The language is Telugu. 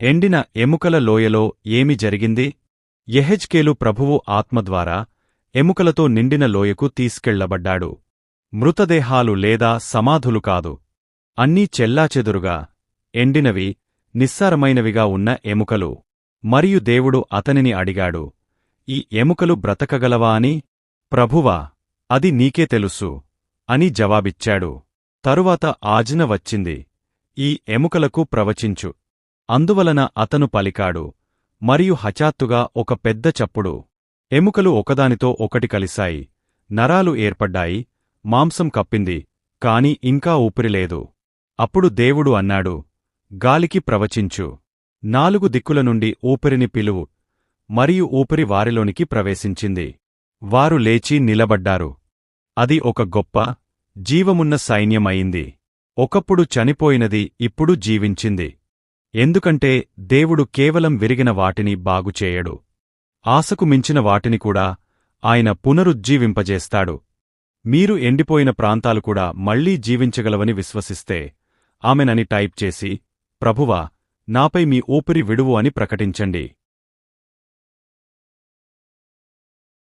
ఎండిన ఎముకల లోయలో ఏమి జరిగింది? ఎహెజ్కేలు ప్రభువు ఆత్మద్వారా ఎముకలతో నిండిన లోయకు తీసుకెళ్ళబడ్డాడు. మృతదేహాలు లేదా సమాధులు కాదు. అన్నీ చెల్లాచెదురుగా ఎండినవి నిస్సారమైనవిగా ఉన్న ఎముకలు. మరియు దేవుడు అతనిని అడిగాడు ఈ ఎముకలు బ్రతకగలవా అని? ప్రభువా అది నీకే తెలుసు అని జవాబిచ్చాడు. తరువాత ఆజ్ఞ వచ్చింది ఈ ఎముకలకు ప్రవచించు. అందువలన అతను పలికాడు మరియు హఠాత్తుగా ఒక పెద్ద చప్పుడు ఎముకలు ఒకదానితో ఒకటి కలిశాయి నరాలు ఏర్పడ్డాయి మాంసం కప్పింది కాని ఇంకా ఊపిరిలేదు అప్పుడు దేవుడు అన్నాడు గాలికి ప్రవచించు. నాలుగు దిక్కుల నుండి ఊపిరిని పిలువు. మరియు ఊపిరి వారిలోనికి ప్రవేశించింది. వారు లేచి నిలబడ్డారు. అది ఒక గొప్ప జీవమున్న సైన్యమయింది ఒకప్పుడు చనిపోయినది ఇప్పుడు జీవించింది. ఎందుకంటే దేవుడు కేవలం విరిగిన వాటిని బాగుచేయడు ఆశకు మించిన వాటిని కూడా ఆయన పునరుజ్జీవింపజేస్తాడు. మీరు ఎండిపోయిన ప్రాంతాలు కూడా మళ్ళీ జీవించగలవని విశ్వసిస్తే ఆమెనని టైప్ చేసి ప్రభువా నాపై మీ ఊపిరి విడువు అని ప్రకటించండి.